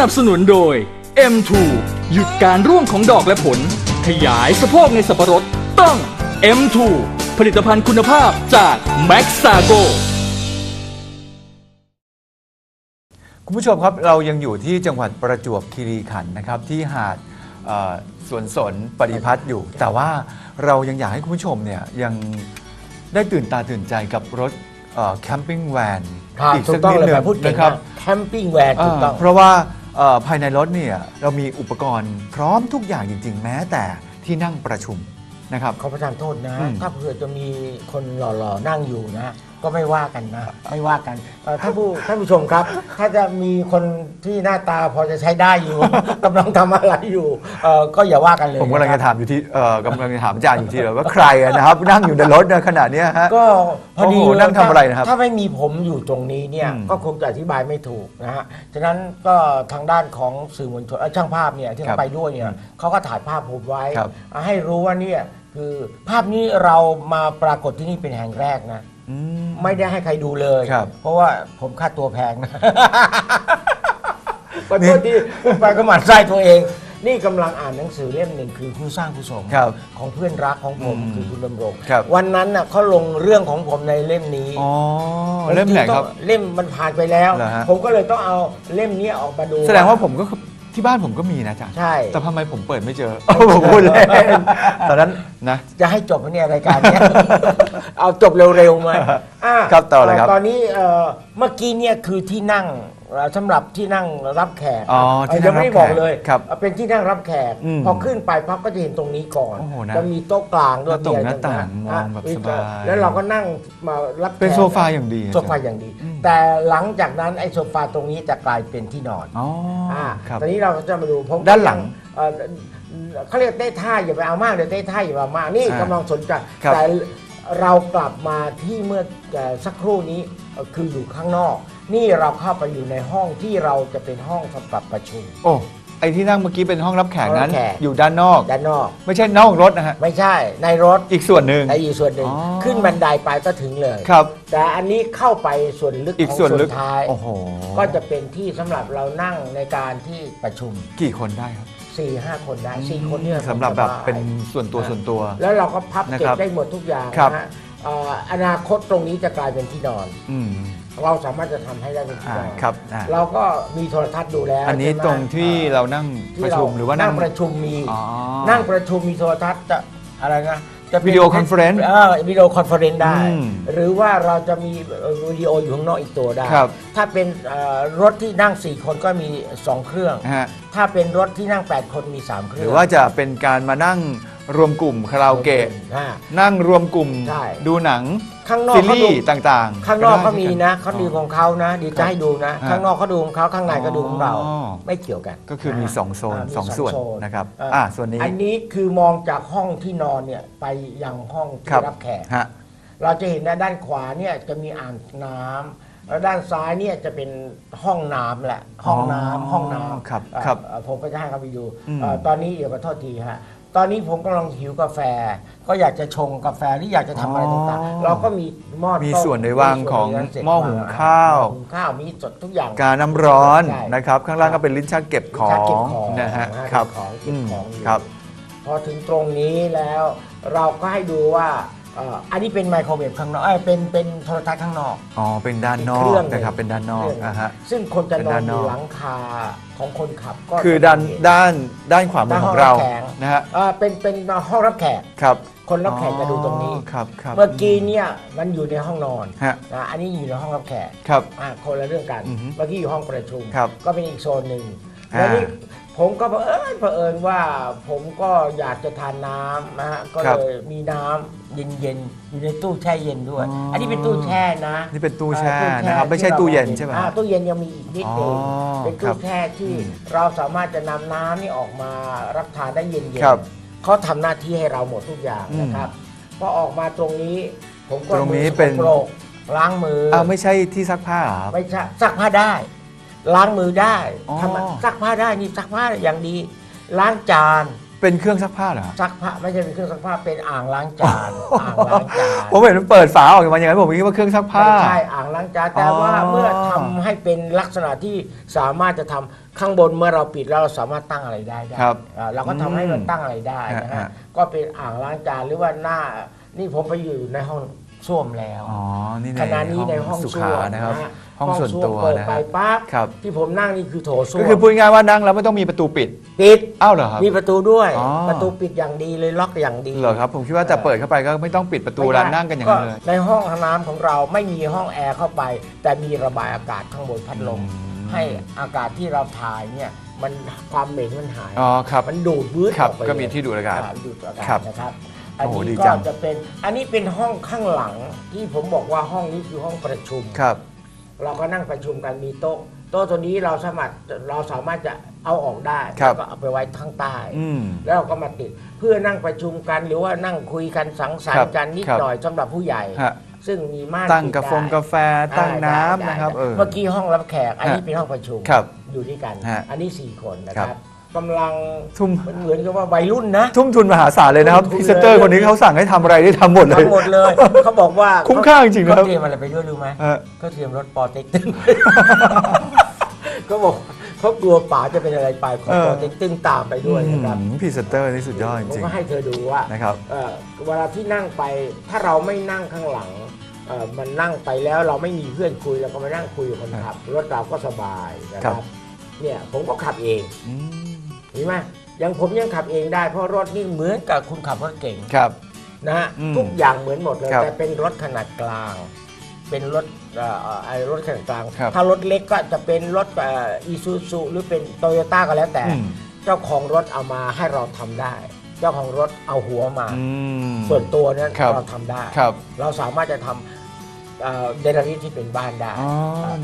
นับสนุนโดย M2 หยุดการร่วงของดอกและผล ขยายสะโพกในสับปะรดต้อง M2 ผลิตภัณฑ์คุณภาพจาก Max s a g o คุณผู้ชมครับเรายังอยู่ที่จังหวัดประจวบคีรีขันธ์นะครับที่หาดเอ่อสวนสนปริพัฒน์อยู่ แต่ว่าเรายังอยากให้คุณผู้ชมเนี่ยยังได้ตื่นตาตื่นใจกับรถแคมปิ้งแวนครับอีกถูสักกต้องนิดเลยหนึแบงบพูดเก่งนะครับ แคมปิ้งแวนถูกต้อง อ่าเพราะว่า เอ่อภายในรถเนี่ยเรามีอุปกรณ์พร้อมทุกอย่างจริง ๆ แม้แต่ที่นั่งประชุมนะครับ ขอประทานโทษนะ อืมถ้าเผื่อจะมีคนหล่อๆนั่งอยู่นะ ก็ไม่ว่ากันนะ ไม่ว่ากันเอ่อท่านผู้ท่านผู้ชมครับ ถ้าจะมีคนที่หน้าตาพอจะใช้ได้อยู่ กำลังทำอะไรอยู่เอ่อก็อย่าว่ากันเลยผมกำลังนคจะรับถามอยู่ที่เอ่อกำลังจะถามอาจารย์อยู่ที่เลยว่าใครอะนะครับ นั่งอยู่ในรถในขณะเนี้ยฮะ ก็พอดีโอ้โหนั่งทำอะไรนะครับถ้าไม่มีผมอยู่ตรงนี้เนี่ยอืมก็คงจะอธิบายไม่ถูกนะฮะฉะนั้นก็ทางด้านของสื่อมวลชนเอ่อช่างภาพเนี่ยที่ครัเขาบไปด้วยเนี่ยเขาก็ถ่ายภาพผมไว้ ครับ ให้รู้ว่าเนี่ยคือภาพนี้เรามาปรากฏที่นี่เป็นแห่งแรกนะอืม ไม่ได้ให้ใครดูเลย ครับเพราะว่าผมค่าตัวแพงนะ ขอโทษที่พูดไปก็หมั่นไส้ตัวเอง นี่กำลังอ่านหนังสือเล่มหนึ่งคือคู่สร้างคู่สมครับของเพื่อนรักของผมอืมคือคุณดำรงครับ วันนั้นน่ะเขาลงเรื่องของผมในเล่มนี้อ๋อ เล่มไหนครับผจึงต้องเล่มมันผ่านไปแล้ว เหรอฮะ ผมก็เลยต้องเอาเล่มนี้ออกมาดู แสดงว่าผมก็ ที่บ้านผมก็มีนะอาจ๊ะใช่ แต่ทำไมผมเปิดไม่เจอ ผมพูดเล่นตอนนั้น นะ จะให้จบไหมเนี่ยรายการเนี้ยเอาจบเร็วๆมาอะครับต่อเลยครับ ตอนนี้เอ่อเมื่อกี้เนี่ยคือที่นั่งเอ่อสำหรับที่นั่งรับแขกอ๋อที่นั่งยังไม่ได้รับแขกบอกเลยครับเอาเป็นที่นั่งรับแขก อืมพอขึ้นไปพับก็จะเห็นตรงนี้ก่อนโอ้โหนะจะมีโต๊ะกลางด้วยหน้าต่างมีะไรหน้าต่างๆมองแบบสบาย แล้วเราก็นั่งมารับแขกเป็นโซฟาอย่างดีโซฟาอย่างดี แต่หลังจากนั้นไอ้โซฟาตรงนี้จะกลายเป็นที่นอน อ๋ออาครับ ตอนนี้เราก็จะมาดูผมด้านหลังเอ่อเขาเรียกเต้ท่าอย่าไปเอามากเดี๋ยวเต้ท่าอย่าไปเอามากนี่อ่ากำลังสนใจครับแต่เรากลับมาที่เมื่อเอ่อสักครู่นี้เอ่อคืออยู่ข้างนอก นี่เราเข้าไปอยู่ในห้องที่เราจะเป็นห้องสำหรับประชุม โอ้ไอที่นั่งเมื่อกี้เป็นห้องรับแขกนั้น ห้องรับแขก อยู่ด้านนอก ด้านนอก ไม่ใช่นอกรถนะฮะ ไม่ใช่ในรถอีกส่วนหนึ่ง ในอีกส่วนหนึ่งอ๋อ ขึ้นบันไดไปก็ถึงเลย ครับ แต่อันนี้เข้าไปส่วนลึกอีกของส่วนลึกท้าย โอ้โหก็จะเป็นที่สำหรับเรานั่งในการที่ประชุมกี่คนได้ครับ4ี่ห้าคนได้สี่คนเนี่ยสำหรับแบบสายเป็นส่วนตัวส่วนตัว แล้วเราก็พับนะเก็ครับบได้หมดทุกอย่างครับ นะฮะเอ่ออนาคตตรงนี้จะกลายเป็นที่นอน อืม เราสามารถจะทำให้ได้เป็นที่อ่านอนครับอ่า เราก็มีโทรทัศน์ดูแล้วอันนี้ใช่ไหมตรงที่เรานั่งที่ประชุมหรือว่านั่ง ประชุมมีอ๋อนั่งประชุมมีโทรทัศน์จะอะไรนะจะเป็วิดีโอคอนเฟอเรนซ์เออวิดีโอคอนเฟอเรนซ์ได้ อืมหรือว่าเราจะมีเอ่อวิดีโออยู่ข้างนอกอีกตัวได้ ครับ ถ้าเป็นเอ่อรถที่นั่ง 4 คนก็มี 2 เครื่องนะฮะถ้าเป็นรถที่นั่ง 8 คนมี 3 เคหรื่รือองว่าจะเป็นการมานั่ง รวมกลุ่มคาราโอเกะอ่า นั่งรวมกลุ่มใช่ ดูหนังข้างนอกซีเขารีดูส์ต่างๆข้างนอกเขามีได้นะช่เขากัดูของเขานะเดียวจะให้ดูนะฮะข้างนอกเขาดูของเขาข้างในก็ดูของเราอ๋อไม่เกี่ยวกันก็คือมี 2 โซนอ่ามี2ส่วนโซนะครับอ่าอ่าส่วนนี้อันนี้คือมองจากห้องที่นอนเนี่ยไปยังห้องครัที่บรับแขก ฮะ เราจะเห็นนะด้านขวาเนี่ยจะมีอ่างน้ำแล้วด้านซ้ายเนี่ยจะเป็นห้องน้ำแหละห้องน้ำห้องน้ำครับเอ่อครับเอ่อผมก็จะให้เขาไปดูอืมเอ่อตอนนี้เดี๋ยวขอโทษทีฮะ ตอนนี้ผมกำลังหิวกาแฟ ก็อยากจะชงกาแฟหรืออยากจะทำอะไรต่างๆเราก็มีหม้อมีต้ส่วนในวางของมีส่วนในนั้นเสร็จหม้อหุงข้าวหม้อหุงข้าวมีสดทุกอย่าง การน้ำร้อนใช่ นะครับ ข้างล่างก็เป็นลิ้นชักเก็บขอลิ้นชักเก็งบของนะฮะนะฮะครับเก็บของเก็บของมอยู่ ครับ พอถึงตรงนี้แล้วเราก็ให้ดูว่าเอ่ออันนี้เป็นไมโครเวฟข้างนอกเอ้ยเป็นเป็นโทรทัศน์ข้างนอก อ๋อ เป็นด้านนอเคกรื่องหงนะครับ เป็นด้านนอกเครื่งนะฮะ ซึ่งคนจะเป็นนอด้านนอนอก ยู่หลังคาของคนขับก็คือด้านด้านด้านขวามือของเราด้านห้องรับแขกนะฮะเอ่อเป็นเป็นห้องรับแขก ครับคนรับแขกจะดูตรงนี้ อ๋อครับครับเมื่อกี้เนี่ยมันอยู่ในห้องนอนฮะนะอันนี้อยู่ในห้องรับแขกครับ อะคนละเรื่องกัน อือฮึเมื่อกี้อยู่ห้องประชุม ครับก็เป็นอีกโซนหนึ่งอ่า แล้วนี่ ผมก็เผอิญเผอิญว่าผมก็อยากจะทานน้ำนะฮะก็ครับเลยมีน้ำเย็นๆอยู่ในตู้แช่เย็นด้วย อ๋ออัอันนี้เป็นตู้แช่นะนี่เป็นตู้แช่อ่านะครับไม่ใช่ที่ราตู้เย็นใช่ไหมอ่าตู้เย็นยังมีอีกนิดหนึงอ๋อเป็นครัตู้บแช่ที่อืมเราสามารถจะนำน้ำนี่ออกมารับทานได้เย็นครับๆเขาทำหน้าที่ให้เราหมดทุกอย่างอืมนะครับพอออกมาตรงนี้ ผมก็ตรงนี้มือสกเป็นปรกล้างมืออ อ้าวไม่ใช่ที่ซักผ้าเหรอครับ ไม่ใช่ซักผ้าได้ ล้างมือได้อ๋อ ทำซักผ้าได้นี่ซักผ้าอย่างดี ล้างจานเป็นเครื่องซักผ้าเหรอซักผ้าไม่ใช่เป็นเครื่องซักผ้าเป็นอ่างล้างจานอ่างล้างจานผมเห็นมันเปิดฝาออกมาอย่างนั้นผมคิดว่าเครื่องซักผ้า ไม่ใช่อ่างล้างจานแต่ว่าอ๋อ เมื่อทำให้เป็นลักษณะที่สามารถจะทำข้างบนเมื่อเราปิดแล้วเราสามารถตั้งอะไรได้ได้ ครับ อ่าเราก็ทำให้มันอืมตั้งอะไรได้นะฮะฮะ ก็เป็นอ่างล้างจานหรือว่าหน้า นี่ผมไปอยู่ในห้องส้วมแล้วอ๋อนี่ในขณะนี้ในห้องสุส้ขาวมนะครับนะฮะ ห้องส่วนตัวเปิดนะไปฮะปั๊บครับ ที่ผมนั่งนี่คือโถส้วก็มคือพูดง่ายๆว่านั่งแล้วไม่ต้องมีประตูปิด ปิด อ้าวเหรอครับ มีประตูด้วย อ๋อ ประตูปิดอย่างดีเลยล็อกอย่างดี เหรอครับ ผมคิดว่าแต่เปิดเข้าไปก็ไม่ต้องปิดประตูแล้วนั่งกันอย่างนั้นเลย ในห้องน้ำของเราไม่มีห้องแอร์เข้าไป แต่มีระบายอากาศข้างบนพัดลม อืม ให้อากาศที่เราถ่ายเนี่ยมันความเหม็นมันหาย อ๋อครับ มันดูดวืดครับออกไปก็มีที่ดูดอากาศครับดูดอากาศครับนะครับอันโอ้โหดีนี้จัก็ง จะเป็นอันนี้เป็นห้องข้างหลังที่ผมบอกว่าห้องนี้คือห้องประชุม ครับ เราก็นั่งประชุมกันมีโต๊ะโต๊ะตัวนี้เราสามารถเราสามารถจะเอาออกได้ครับแล้วก็เอาไปไว้ข้างใต้อืมแล้วเราก็มาติดเพื่อนั่งประชุมกันหรือว่านั่งคุยกันสังสรรครัค์บกันนิดครับหน่อยสำหรับผู้ใหญ่ ฮะ ซึ่งมีม่านตั้งปิดกาแฟได้ กาแฟตั้งได้น้ำได้นะครับ ได้เออ เมื่อกี้ห้องรับแขก อันนี้ฮะเป็นห้องประชุมครับอยู่ด้วยกัน ฮะอันนี้สี่คนนะคครัรับบ กำลังทุ่มมันเหมือนกับว่าวัยรุ่นนะ ทุ่มทุนมหาศาลเลยนะครับทุ่มทุนพรีเซนเตอร์เลย คนนี้เขาสั่งให้ทำอะไรได้ทำหมดเลยทั้งหมดเลย เขาบอกว่าคุ้มค่าจริงๆนะครับเขาเตรียมอะไรไปด้วยรู้ไหมเออเขาเตรียมรถปอเต็กตึง ก็บอกเขากลัวป๋าจะเป็นอะไรไปขอเออ ปอเต็กตึงตามไปด้วยนะครับอืมพรีเซนเตอร์นี่สุดยอดจผมริงก็ให้เธอดูว่าๆนะครับ เอ่อเวลาที่นั่งไปถ้าเราไม่นั่งข้างหลังเอ่อมันนั่งไปแล้วเราไม่มีเพื่อนคุยเราก็มานั่งคุยกับคนขับรถเราก็สบายนะคครัรับ บเนี่ยผมก็ขับเอง อืม เห็นไหมอยังผมยังขับเองได้เพราะรถนี่เหมือนกับคุณขับรถเก่งครับ นะฮะอืมทุกอย่างเหมือนหมดเลยครับแต่เป็นรถขนาดกลาง เป็นรถเอ่อเอ่อไอ้รถขนาดกลาง ครับถ้ารถเล็กก็จะเป็นรถอีซูซูหรือเป็นโตโยต้าก็แล้วแต่ อืม เจ้าของรถเอามาให้เราทำได้ เจ้าของรถเอาหัวมา อืม ส่วนตัวนั้นครับ เราทำได้ ครับ เราสามารถจะทำ เอ่อเดลิเวอรี่ที่เป็นบ้านได้อ๋อ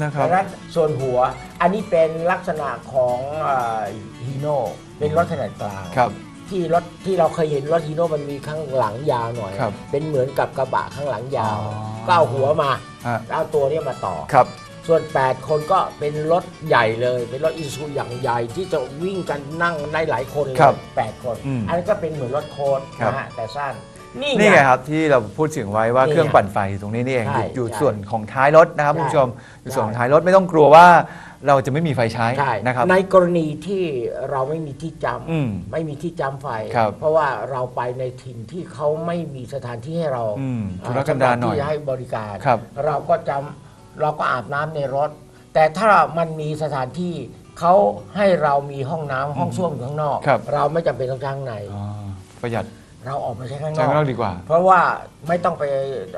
นะครับดังนั้นส่วนหัวอันนี้เป็นลักษณะของฮีโน่เป็นรถขนาดกลางครับที่รถที่เราเคยเห็นรถฮีโน่มันมีข้างหลังยาวหน่อยครับเป็นเหมือนกับกระบะข้างหลังยาวอ๋อก็เอาหัวมาฮะแล้วเอาตัวเนี้มาต่อครับส่วน 8 คนก็เป็นรถใหญ่เลย เป็นรถอีซูอย่างใหญ่ที่จะวิ่งกันนั่งได้หลายคนเลยครับแปดคนอืมอันนี้ก็เป็นเหมือนรถโค้ดครับนะฮะแต่สั้น นี่นี่ไง ครับที่เราพูดถึงไว้ว่านี่ไงเครื่องปั่นไฟอยู่ตรงนี้นี่เองใช่อยู่อยู่ใช่ส่วนของท้ายรถนะครับใช่ คุณผู้ชมอยู่ส่วนของใช่ท้ายรถไม่ต้องกลัวว่าเราจะไม่มีไฟใช้ใช่นะครับ ในกรณีที่เราไม่มีที่จอืมำไม่มีที่จำไฟ ครับ เพราะว่าเราไปในถิ่นที่เขาไม่มีสถานที่ให้เราอืมอ่ธุรกันดารหน่อยสำบที่ให้บริการ ครับ เราก็จำเราก็อาบน้ำในรถ แต่ถ้ามันมีสถานที่เขาให้เรามีห้องน้ำห้องส้วมอยู่ข้างนอก ครับ เราไม่จำเป็นต้องจ้างใน อ๋อประหยัด เราออกมาใช้ข้างนใช้อกข้างนอกดีกว่า เพราะว่าไม่ต้องไป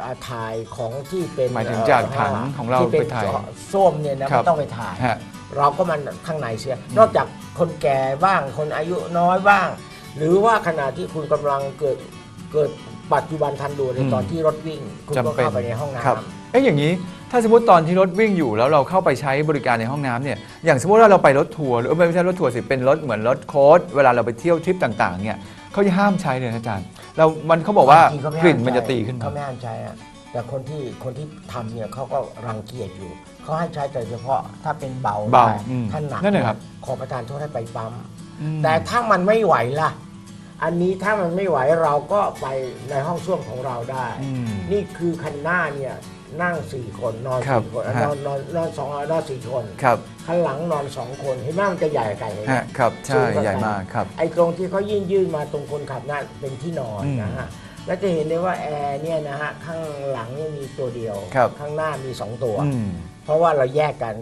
อ่าถ่ายของที่เป็นหมายถึงจากถังของเราที่เป็นไปถ่ายส้วมเนี่ยนะครับไม่ต้องไปถ่ายฮะเราก็มันข้างในเสีย นอกจากคนแก่บ้างคนอายุน้อยบ้าง หรือว่าขณะที่คุณกำลังเกิดเกิดปัจจุบันทันด่วนในอืมตอนที่รถวิ่ง คุณก็จำเป็นเข้าไปในห้องครับน้ำเอ๊ะอย่างนี้ถ้าสมมติตอนที่รถวิ่งอยู่แล้วเราเข้าไปใช้บริการในห้องน้ำเนี่ยอย่างสมมติว่าเราไปรถทัวร์หรือไม่ใช่รถทัวร์สิเป็นรถเหมือนรถโค้ดเวลาเราไปเที่ยวทริปต่างๆเนี่ย เขาจะห้ามใช้เลยนะอาจารย์เรามันเขาบอกว่าจริงๆเขาไกลิ่นมันห้าจะตีขึ้นมาเขาไม่ห้ามใช้อะแต่คนที่คนที่ทำเนี่ยเขาก็รังเกียจอยู่เขาให้ใช้แต่เฉพาะถ้าเป็นเบาเบาได้อืมถ้าหนักนั่นแหละครับ ขอประทานโทษให้ไปปั๊ม อืม แต่ถ้ามันไม่ไหวล่ะ อันนี้ถ้ามันไม่ไหวเราก็ไปในห้องส้วมของเราได้ อืมนี่คือคันหน้าเนี่ยนั่งสี่คนนอนครับสี่คนฮะ นอนนอนนอนสองนอนสี่คน ครับ ข้างหลังนอนสองคนเห็นไหมมันจะใหญ่กันเลยฮะครับใช่ใหญ่มากครับ ไอ้ตรงที่เขายื่นยื่นมาตรงคนขับนั่นเป็นที่นอนอืมนะฮะแล้วจะเห็นได้ว่าแอร์เนี่ยนะฮะข้างหลังเนี่ยมีตัวเดียวครับข้างหน้ามีสองตัวอืมเพราะว่าเราแยกกัน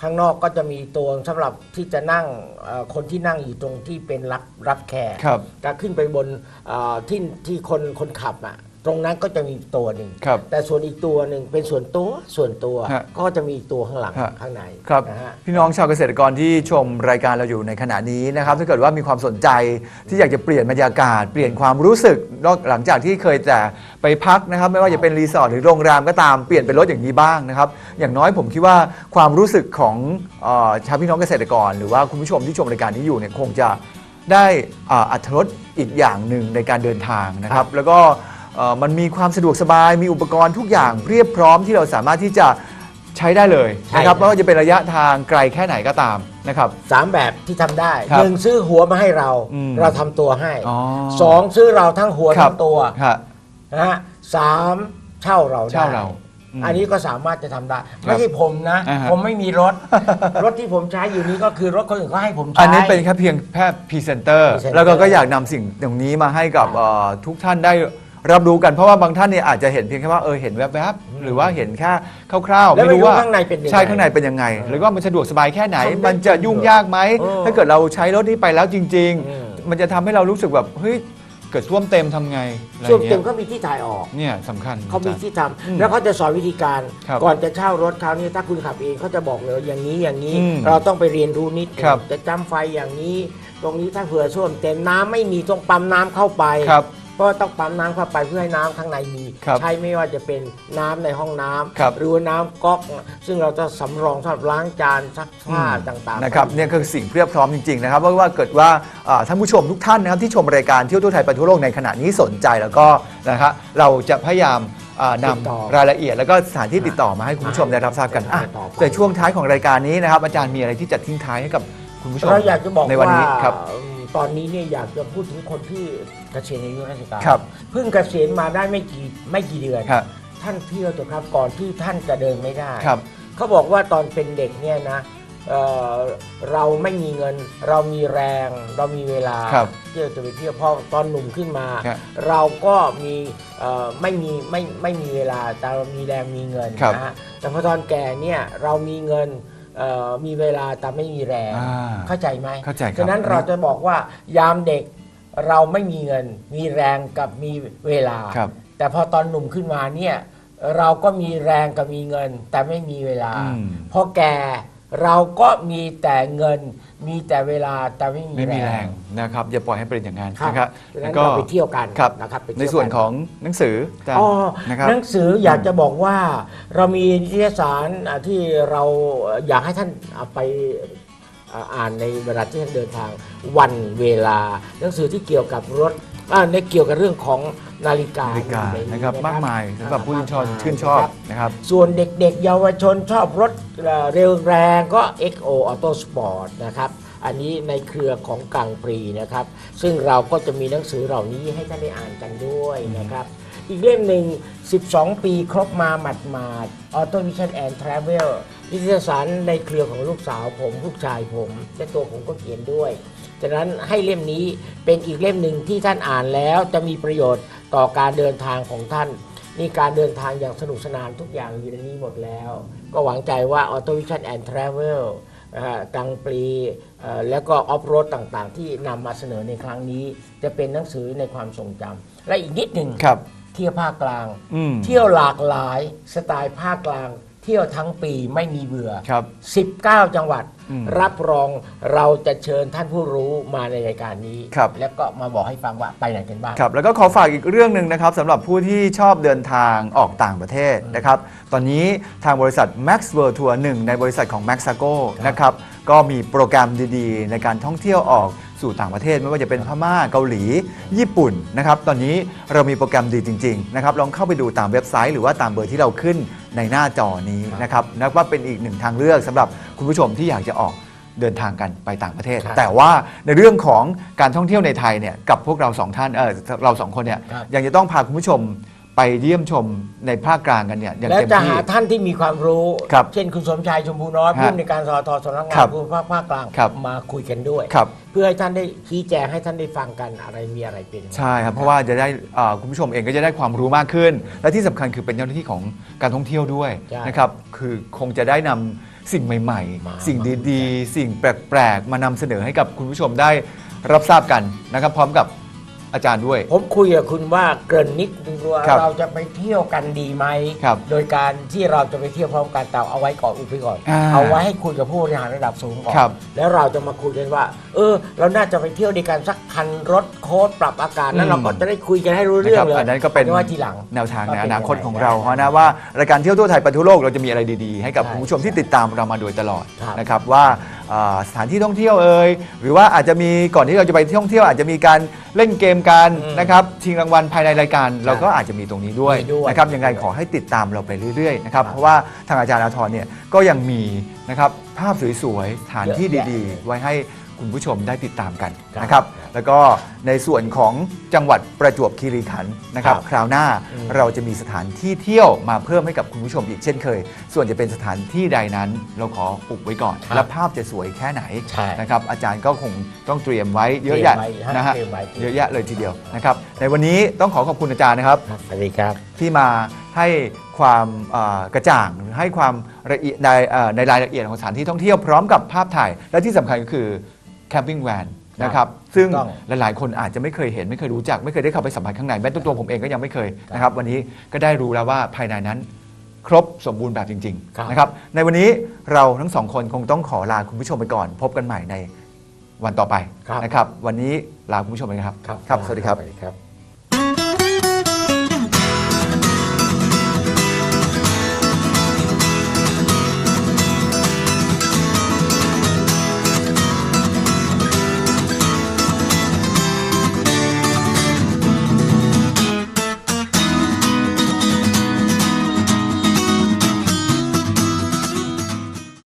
ข้างนอกก็จะมีตัวสำหรับที่จะนั่งเอ่อคนที่นั่งอยู่ตรงที่เป็นรับรับแขกครับจะขึ้นไปบนเอ่อที่ที่คนคนขับอะ ตรงนั้นก็จะมีตัวหนึ่งครับแต่ส่วนอีกตัวหนึ่งเป็นส่วนตัวส่วนตัวฮะก็จะมีอีกตัวข้างหลังฮะ ข้างในครับนะฮะ พี่น้องชาวเกษตรกรที่ชมรายการเราอยู่ในขณะนี้นะครับ ถ้าเกิดว่ามีความสนใจที่อยากจะเปลี่ยนบรรยากาศ เปลี่ยนความรู้สึกนอกหลังจากที่เคยแต่ไปพักนะครับ ไม่ว่าจะเป็นรีสอร์ทหรือโรงแรมก็ตามเปลี่ยนเป็นรถอย่างนี้บ้างนะครับ อย่างน้อยผมคิดว่าความรู้สึกของเออชาวพี่น้องเกษตรกร หรือว่าคุณผู้ชมที่ชมรายการนี้อยู่เนี่ยคงจะ ได้อ่าอัตรสอีกอย่างหนึ่งในการเดินทางนะครับ แล้วก็ เอ่อมันมีความสะดวกสบาย มีอุปกรณ์ทุกอย่างเรียบพร้อมที่เราสามารถที่จะใช้ได้เลยใช่นะครับครับ ไม่ว่าจะเป็นระยะทางไกลแค่ไหนก็ตามนะครับ สามแบบที่ทำได้ครับหนึ่งซื้อหัวมาให้เรา อืมเราทำตัวให้อ๋อสองซื้อเราทั้งหัวครัทั้บ งตัวฮะนะฮะสามเช่าเราได้เช่าเราอืมอันนี้ก็สามารถจะทำได้ ไม่ใช่ผมนะ อ่าฮะ ผมไม่มีรถ รถที่ผมใช้อยู่นี้ก็คือรถคนอื่นเขาให้ผมใช้ อันนี้เป็นแค่เพียงแค่พรีเซนเตอร์ Presenter แล้วก็ก็อยากนำสิ่งตรงนี้มาให้กับเอ่อทุกท่านได้ รับรู้กันเพราะว่าบางท่านเนี่ยอาจจะเห็นเพียงแค่ว่าเออเห็นแวบๆหรือว่าเห็นแค่คร่าวๆแล้วไม่รู้ว่าข้างในเป็นยังไงใช่ข้างในเป็นยังไงหรือว่ามันสะดวกสบายแค่ไหนทำได้มันจะยุ่งยากไหมเออถ้าเกิดเราใช้รถนี้ไปแล้วจริงอืมๆมันจะทำให้เรารู้สึกแบบเฮ้ยเกิดท่วมเต็มทำไงอะไรช่วงเงี้เต็มยเขามีที่ถ่ายออกเนี่ยสำคัญเขามีอจรย์ที่ทำอืมแล้วเขาจะสอนวิธีการครับก่อนจะเช่ารถคราวนี้ถ้าคุณขับเองเขาจะบอกเลยว่าอย่างนี้อย่างนี้อืมเราต้องไปเรียนรู้นิดหนึ่งครับจะจำไฟอย่างนี้ ตรงนี้ถ้าเผื่อส้วมเต็มน้ำไม่มีต้องปั๊มน้ำเข้าไปครับ เพราะว่าต้องปั๊มน้ำเข้าไปเพื่อให้น้ำข้างในมีครับใช้ไม่ว่าจะเป็นน้ำในห้องน้ำครับหรือว่าน้ำก๊อกซึ่งเราจะสำรองสำหรับล้างจานซักผ้าต่างๆ นะครับเนี่ยคือสิ่งเพียบพร้อมจริงๆนะครับว่าว่าเกิดว่าอ่าท่านผู้ชมทุกท่านนะครับที่ชมรายการเที่ยวทั่วไทยไปทั่วโลกในขณะนี้สนใจแล้วก็นะครับเราจะพยายามอ่านติดต่อำรายละเอียด แล้วก็สถานที่ติดต่อมาให้คุณผู้ชมได้รับทราบกันอะติดต่อไป แต่ช่วงท้ายของรายการนี้นะครับอาจารย์มีอะไรที่จะทิ้งท้ายให้กับคุณผู้ชมเราอยากจะบอกในวันว่านี้ครับ ตอนนี้เนี่ยอยากจะพูดถึงคนที่เกษียณอายุราชการครับเพิ่งเกษียณมาได้ไม่กี่ไม่กี่เดือน ครับ ท่านเที่ยวเถอะครับก่อนที่ท่านจะเดินไม่ได้ ครับ เขาบอกว่าตอนเป็นเด็กเนี่ยนะเอ่อเราไม่มีเงิน เรามีแรง เรามีเวลาครับเที่ยวจะไปเที่ยวพอตอนหนุ่มขึ้นมา ครับเราก็มีเอ่อไม่มีไม่ไม่มีเวลาแต่เรามีแรงมีเงินครับ นะฮะแต่พอตอนแก่เนี่ยเรามีเงิน เอ่อมีเวลาแต่ไม่มีแรง อ่าเข้าใจไหมเข้าใจครับฉะนั้นเราจะบอกว่ายามเด็กเราไม่มีเงิน มีแรงกับมีเวลา ครับแต่พอตอนหนุ่มขึ้นมาเนี่ยเราก็มีแรงกับมีเงิน แต่ไม่มีเวลา อืม พอแก่ เราก็มีแต่เงิน มีแต่เวลาแต่ไม่มีไม่มีแรแรงงนะครับอย่าปล่อยให้เป็นอย่างนั้นครับนะครับฉะนั้แล้นวก็เราไปเที่ยวกันครับนะครับไปเที่ในยวกันส่วนของหนังสืออาจารย์อ๋อนะครับหนังสืออยากจะบอกว่า เรามีนิตยสารอะที่เราอยากให้ท่านเอาไปอ่าอ่านในเวลาที่ท่านเดินทางวันเวลา หนังสือที่เกี่ยวกับรถ อ่าในเกี่ยวกับเรื่องของนาฬิกานาฬิกาในนะครับมากมายสำหรับผู้ชื่นชอบมากมายชื่นชอบครับนะครับส่วนเด็กๆ เยาวชนชอบรถเอ่อเร็วแรงก็ XO Auto Sport นะครับอันนี้ในเครือของกังปรีนะครับ ซึ่งเราก็จะมีหนังสือเหล่านี้ให้ท่านได้อ่านกันด้วยนะครับ อีกเล่มหนึ่ง 12 ปีครบมาหมัดมาด Auto Vision and Travel นิตยสารในเครือของลูกสาวผมลูกชายผมและตัวผมก็เขียนด้วย ฉะนั้นให้เล่มนี้เป็นอีกเล่มหนึ่งที่ท่านอ่านแล้วจะมีประโยชน์ต่อการเดินทางของท่านนี่การเดินทางอย่างสนุกสนานทุกอย่างอยู่ในนี้หมดแล้ว ก็หวังใจว่า Auto Vision and Travel นะฮะกังปรีเอ่อแล้วก็ออฟโรดต่างๆ ที่นำมาเสนอในครั้งนี้ จะเป็นหนังสือในความทรงจำและอีกนิดหนึ่งครับเที่ยวภาคกลางอืมเที่ยวหลากหลายสไตล์ภาคกลาง เที่ยวทั้งปีไม่มีเบื่อ ครับ 19 จังหวัด อืมรับรองเราจะเชิญท่านผู้รู้มาในรายการนี้ ครับ แล้วก็มาบอกให้ฟังว่าไปไหนกันบ้าง ครับแล้วก็ขอฝากอีกเรื่องหนึ่งนะครับสำหรับผู้ที่ชอบเดินทางออกต่างประเทศนะครับ ตอนนี้ทางบริษัท Max World Tour หนึ่งในบริษัทของ Maxago นะครับ ก็มีโปรแกรมดีๆ ในการท่องเที่ยวออก สู่ต่างประเทศไม่ว่าจะเป็นพม่าเกาหลี ญี่ปุ่นนะครับตอนนี้เรามีโปรแกรมดีจริงๆนะครับลองเข้าไปดูตามเว็บไซต์หรือว่าตามเบอร์ที่เราขึ้นในหน้าจอนี้นะครับนับว่าเป็นอีกหนึ่งทางเลือกสำหรับคุณผู้ชมที่อยากจะออกเดินทางกันไปต่างประเทศครับแต่ว่าในเรื่องของการท่องเที่ยวในไทยเนี่ยกับพวกเราสองท่านเออเราสองคนเนี่ยครับยังจะต้องพาคุณผู้ชม ไปเยี่ยมชมในภาคกลางกันเนี่ยอย่างแล้วเต็มจะที่ หาท่านที่มีความรู้ ครับเช่นคุณสมชายชมพูน้อยฮะผู้ในวยการสอทสำนักงาครันบภูมิภาคภาคกลางครับ มาคุยกันด้วย ครับ เพื่อให้ท่านได้ชี้แจงให้ท่านได้ฟังกันอะไรมีอะไรเป็นใช่ครับ เพราะว่าจะได้อ่าคุณผู้ชมเองก็จะได้ความรู้มากขึ้น และที่สำคัญคือเป็นเจ้าหน้าที่ของการท่องเที่ยวด้วยใช่นะครับคือคงจะได้นำสิ่งใหม่มาๆสิ่งมาดีๆ สิ่งแปลกๆ มานำเสนอให้กับคุณผู้ชมได้รับทราบกันนะครับ พร้อมกับ อาจารย์ด้วย ผมคุยกับคุณว่าเกริ่นนิดนึงว่าครับเราจะไปเที่ยวกันดีไหม ครับโดยการที่เราจะไปเที่ยวพร้อมกันแต่เอาไว้ก่อนอุบไปก่อน อ่าเอาไว้ให้คุยกับผู้บริหารระดับสูงก่อน ครับแล้วเราจะมาคุยกันว่า เออ เราน่าจะไปเที่ยวด้วยกันสักคันรถโค้ดปรับอากาศแล้วอืม เราก็จะได้คุยกันให้รู้เรื่องเลยอันนั้นก็เป็นไม่ว่าทีหลังแนวทางในว่าเป็อนนาคตยังไงของเราได้เพราะนะว่ารายการเที่ยวทั่วไทยไปทั่วโลกเราจะมีอะไรดีๆ ให้กับใช่คุณผู้ชมที่ติดตามเรามาโดยตลอดครับนะครับว่า อ่าสถานที่ท่องเที่ยวเอ่ยหรือว่าอาจจะมีก่อนที่เราจะไปท่องเที่ยว อาจจะมีการเล่นเกมกันอืมนะครับชิงรางวัลภายในรายการ เราก็อาจจะมีตรงนี้ด้วยมีด้วย นะครับยังไงขอให้ติดตามเราไปเรื่อยๆนะครับครับเพราะว่าทางอาจารย์อาทรเนี่ยก็ยังมีนะครับภาพสวยๆสถานที่เยอะแยะดีๆ ไว้ให้คุณผู้ชมได้ติดตามกันครับนะครับ แล้วก็ในส่วนของจังหวัดประจวบคีรีขันธ์นะครับ ครับคราวหน้าอืมเราจะมีสถานที่เที่ยวมาเพิ่มให้กับคุณผู้ชมอีกเช่นเคย ส่วนจะเป็นสถานที่ใดนั้น เราขออุบไว้ก่อน ครับและภาพจะสวยแค่ไหนใช่นะครับอาจารย์ก็คงต้องเตรียมไว้เยอะแยะเตรียมไว้ฮะนะฮะเตรียมไว้ เยอะแยะเลยทีเดียวนะครับในวันนี้ต้องขอขอบคุณอาจารย์นะครับครับสวัสดีครับ ที่มาให้ความเอ่อกระจ่างหรือให้ความละเอียดในเอ่อในรายละเอียดของสถานที่ท่องเที่ยวพร้อมกับภาพถ่าย และที่สำคัญก็คือแคมปิ้งแวน นะครับซึ่งถูกต้อง หลาย ๆ คนอาจจะไม่เคยเห็นไม่เคยรู้จัก ไม่เคยได้เข้าไปสัมผัสข้างในแม้ตัวตัวผมเองก็ยังไม่เคยนะครับวันนี้ก็ได้รู้แล้วว่าภายในนั้น ครบสมบูรณ์แบบจริงครับ ๆนะครับในวันนี้เราทั้งสองคนคงต้องขอลาคุณผู้ชมไปก่อน พบกันใหม่ในวันต่อไปครับ นะครับวันนี้ลาคุณผู้ชมไปครับ ครับ สวัสดีครับ สวัสดีครับ